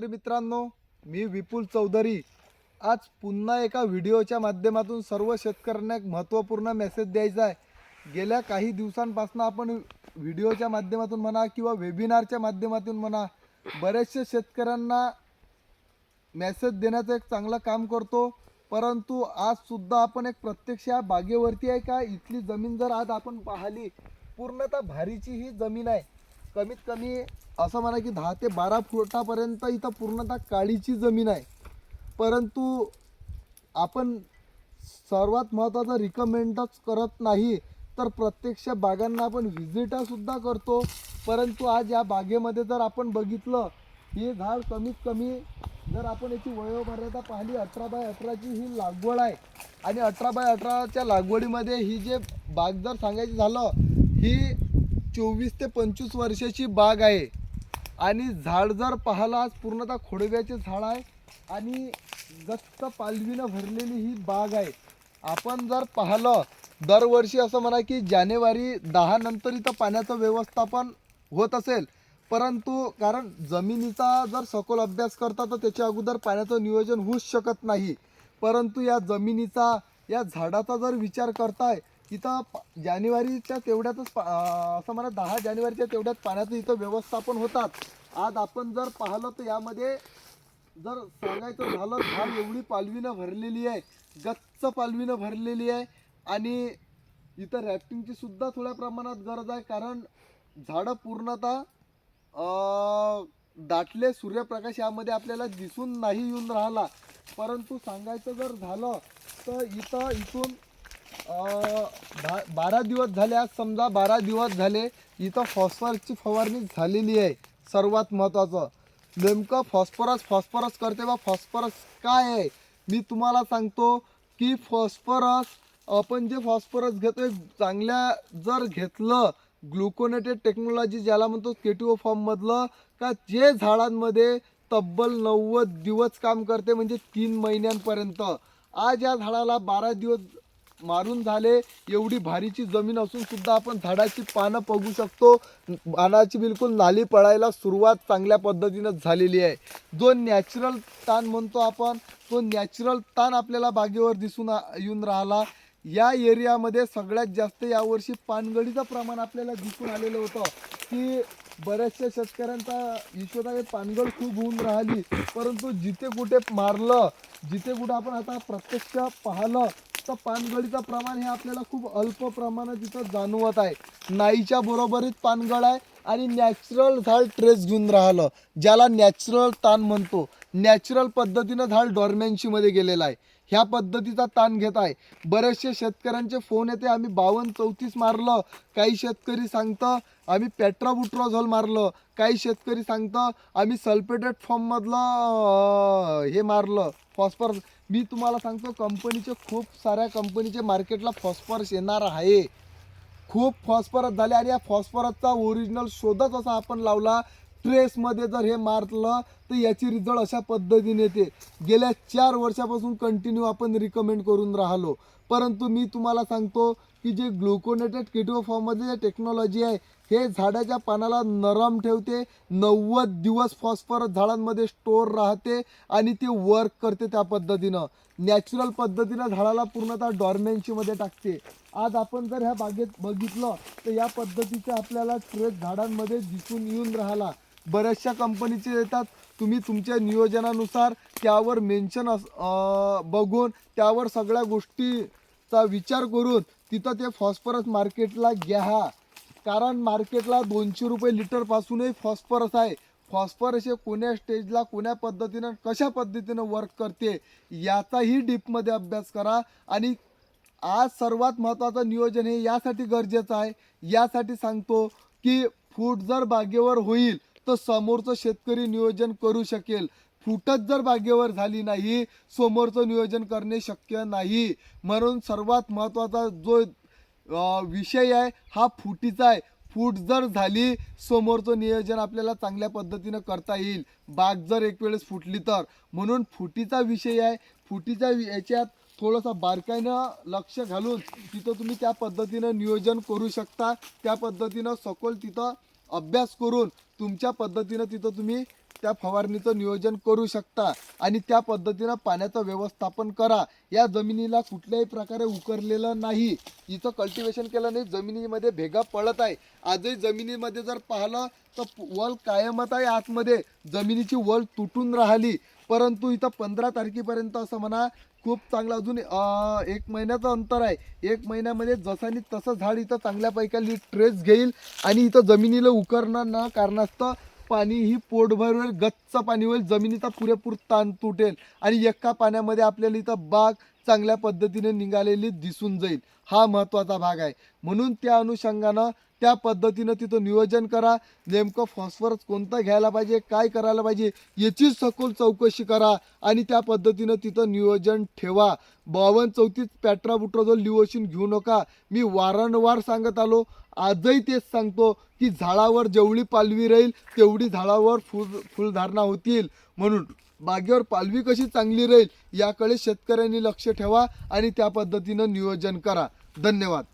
मित्रांनो मी विपुल चौधरी. आज पुन्हा एका व्हिडिओच्या माध्यमातून सर्व शेतकऱ्यांना एक महत्त्वपूर्ण मेसेज द्यायचा आहे. गेल्या काही दिवसांपासून आपण व्हिडिओच्या माध्यमातून म्हणा किंवा वेबिनारच्या माध्यमातून म्हणा बरेचसे शेतकऱ्यांना मेसेज देण्याचं एक चांगलं काम करतो. परंतु आज सुद्धा आपण एक प्रत्यक्ष या बागेवरती आहे का? इथली जमीन जर आज आपण पाहिली पूर्णतः भारीची ही जमीन आहे. कमीत कमी असं म्हणा की दहा ते बारा फुटापर्यंत इथं पूर्णतः काळीची जमीन आहे. परंतु आपण सर्वात महत्त्वाचं रिकमेंडच करत नाही तर प्रत्यक्ष बागांना आपण व्हिजिटसुद्धा करतो. परंतु आज या बागेमध्ये जर आपण बघितलं हे झाड कमीत कमी जर आपण याची वयोमर्यादा पाहिली अठरा बाय अठराची ही लागवड आहे. आणि अठरा बाय अठराच्या लागवडीमध्ये ही जे बाग जर सांगायची झालं ही चोवीस ते पंचवीस वर्षाची बाग आहे. आणि झाड जर पाहिलं आज पूर्णतः खोडव्याचे झाड आहे आणि गच्च पालवीनं भरलेली ही बाग आहे. आपण जर पाहिलं दरवर्षी असं म्हणा की जानेवारी दहा नंतर इथं पाण्याचं व्यवस्थापन होत असेल. परंतु कारण जमिनीचा जर सखोल अभ्यास करता तर त्याच्या अगोदर पाण्याचं नियोजन होऊच शकत नाही. परंतु या जमिनीचा या झाडाचा जर विचार करताय इथं प- जानेवारीच्या तेवढ्यातच पा- अं, असं म्हणा दहा जानेवारीच्या तेवढ्यात पाण्याचं इथं व्यवस्थापन होतात. आज आपण जर पाहिलं तर यामध्ये जर सांगायचं झालं झाड एवढी पालवीनं भरलेली आहे गच्च पालवीनं भरलेली आहे आणि इथं रॅफ्टिंगची सुद्धा थोड्या प्रमाणात गरज आहे कारण झाडं पूर्णतः अं, दाटले सूर्यप्रकाश यामध्ये आपल्याला दिसून नाही येऊन राहिला. परंतु सांगायचं जर झालं तर इथं इथून भा बारा दिवस झाले आज समजा बारा दिवस झाले इथं फॉस्फरसची फवारणी झालेली आहे. सर्वात महत्त्वाचं नेमकं फॉस्फरस फॉस्फरस करते बा फॉस्फरस काय आहे? मी तुम्हाला सांगतो की फॉस्फरस आपण जे फॉस्फरस घेतोय चांगल्या जर घेतलं ग्लुकोनेटेड टेक्नॉलॉजी ज्याला म्हणतो केटीओ फॉर्ममधलं का जे झाडांमध्ये तब्बल नव्वद दिवस काम करते म्हणजे तीन महिन्यांपर्यंत. आज या झाडाला बारा दिवस मारून झाले. एवढी भारीची जमीन असून सुद्धा आपण झाडाची पानं बघू शकतो. पानाची बिलकुल नाली पडायला सुरुवात चांगल्या पद्धतीनं झालेली आहे. जो नॅचरल ताण म्हणतो आपण तो नॅचरल ताण आपल्याला बागेवर दिसून येऊन राहिला. या एरियामध्ये सगळ्यात जास्त यावर्षी पानगळीचं प्रमाण आपल्याला दिसून आलेलं होतं. की बऱ्याचशा शेतकऱ्यांचा हिशोबाने पानगळ खूप होऊन राहिली. परंतु जिथे कुठे मारलं जिथे कुठं आपण आता प्रत्यक्ष पाहिलं तर पानगळीचं प्रमाण हे आपल्याला खूप अल्प प्रमाणात इथं जाणवत आहे. नाईच्या बरोबरीत पानगळ आहे आणि नॅचरल झाड ट्रेस घेऊन राहिलं ज्याला नॅचरल ताण म्हणतो. नॅचरल पद्धतीनं झाड डॉर्मॅन्सीमध्ये गेलेलं आहे. ह्या पद्धतीचा ताण घेत आहे. बरेचसे शेतकऱ्यांचे फोन येते आम्ही बावन्न चौतीस मारलं काही शेतकरी सांगतं आम्ही पेट्राबुट्रॉझॉल मारलं काही शेतकरी सांगतं आम्ही सल्फेटेड फॉर्ममधलं हे मारलं फॉस्फरस मी तुम्हाला सांगतो कंपनीचे खूप साऱ्या कंपनीचे मार्केटला फॉस्फरस येणार आहे. खूप फॉस्फरस झाले आणि या फॉस्फरसचा ओरिजिनल शोधच असा आपण लावला. ट्रेसमध्ये जर हे मारलं तर याची रिझल्ट अशा पद्धतीने येते. गेल्या चार वर्षापासून कंटिन्यू आपण रिकमेंड करून राहिलो. परंतु मी तुम्हाला सांगतो की जे ग्लुकोनेटेड किटो फॉर्ममध्ये जे टेक्नॉलॉजी आहे हे झाडाच्या पानाला नरम ठेवते नव्वद दिवस फॉस्फरस झाडांमध्ये स्टोअर राहते आणि ते वर्क करते त्या पद्धतीनं. नॅचरल पद्धतीनं झाडाला पूर्णतः डॉर्मेन्सीमध्ये टाकते. आज आपण जर ह्या बागेत बघितलं तर या पद्धतीचे आपल्याला ट्रेस झाडांमध्ये दिसून येऊन राहिला. बऱ्याचशा कंपनीचे येतात. तुम्ही तुमच्या नियोजनानुसार त्यावर मेन्शन अस बघून त्यावर सगळ्या गोष्टीचा विचार करून तिथं ते फॉस्फरस मार्केटला घ्या. कारण मार्केटला दोनशे रुपये लिटरपासूनही फॉस्फरस आहे. फॉस्फरस हे कोण्या स्टेजला कोण्या पद्धतीनं कशा पद्धतीनं वर्क करते याचाही डीपमध्ये अभ्यास करा. आणि आज सर्वात महत्त्वाचं नियोजन हे यासाठी गरजेचं आहे. यासाठी सांगतो की फूट जर बागेवर होईल तर समोरचं शेतकरी नियोजन करू शकेल. फुटत जर बागेवर झाली नाही समोरचं नियोजन करणे शक्य नाही. म्हणून सर्वात महत्त्वाचा जो विषय आहे हा फुटीचा आहे. फूट जर झाली समोरचं नियोजन आपल्याला चांगल्या पद्धतीनं करता येईल. बाग जर एक वेळेस फुटली तर. म्हणून फुटीचा विषय आहे. फुटीच्या वि- याच्यात थोडंसं बारकाईनं लक्ष घालून तिथं तुम्ही त्या पद्धतीनं नियोजन करू शकता. त्या पद्धतीनं सखोल तिथं अभ्यास करून तुमच्या पद्धतीनं तिथं तुम्ही त्या फवारणीचं नियोजन करू शकता आणि त्या पद्धतीनं पाण्याचं व्यवस्थापन करा. या जमिनीला कुठल्याही प्रकारे उकरलेलं नाही. इथं कल्टिवेशन केलं नाही जमिनीमध्ये भेगा पडत आहे. आजही जमिनीमध्ये जर पाहिलं तर वल कायमच आहे आतमध्ये. जमिनीची वल तुटून राहिली. परंतु इथं पंधरा तारखेपर्यंत असं म्हणा खूप चांगलं अजून एक महिन्याचं अंतर आहे. एक महिन्यामध्ये जसानी तसं झाड इथं चांगल्यापैकी ट्रेस घेईल आणि इथं जमिनीला उकरणं न कारणास्तव पाणी ही पोटभर होईल गच्च पाणी होईल. जमिनीचा पुरेपूर ताण तुटेल आणि एका पाण्यामध्ये आपल्याला इथं बाग चांगल्या पद्धतीने निघालेली दिसून जाईल. हा महत्त्वाचा भाग आहे. म्हणून त्या अनुषंगानं त्या पद्धतीनं तिथं नियोजन करा. नेमकं फॉस्फरस कोणतं घ्यायला पाहिजे काय करायला पाहिजे याची सखोल चौकशी करा आणि त्या पद्धतीनं तिथं नियोजन ठेवा. बावन्न चौतीस पॅट्राबुट्राझोल लिओशिन घेऊ नका. मी वारंवार सांगत आलो. आजही तेच सांगतो की झाडावर जेवढी पालवी राहील तेवढी झाडावर फुल फुलधारणा होतील. म्हणून बागेवर पालवी कशी चांगली राहील याकडे शेतकऱ्यांनी लक्ष ठेवा आणि त्या पद्धतीनं नियोजन करा. धन्यवाद.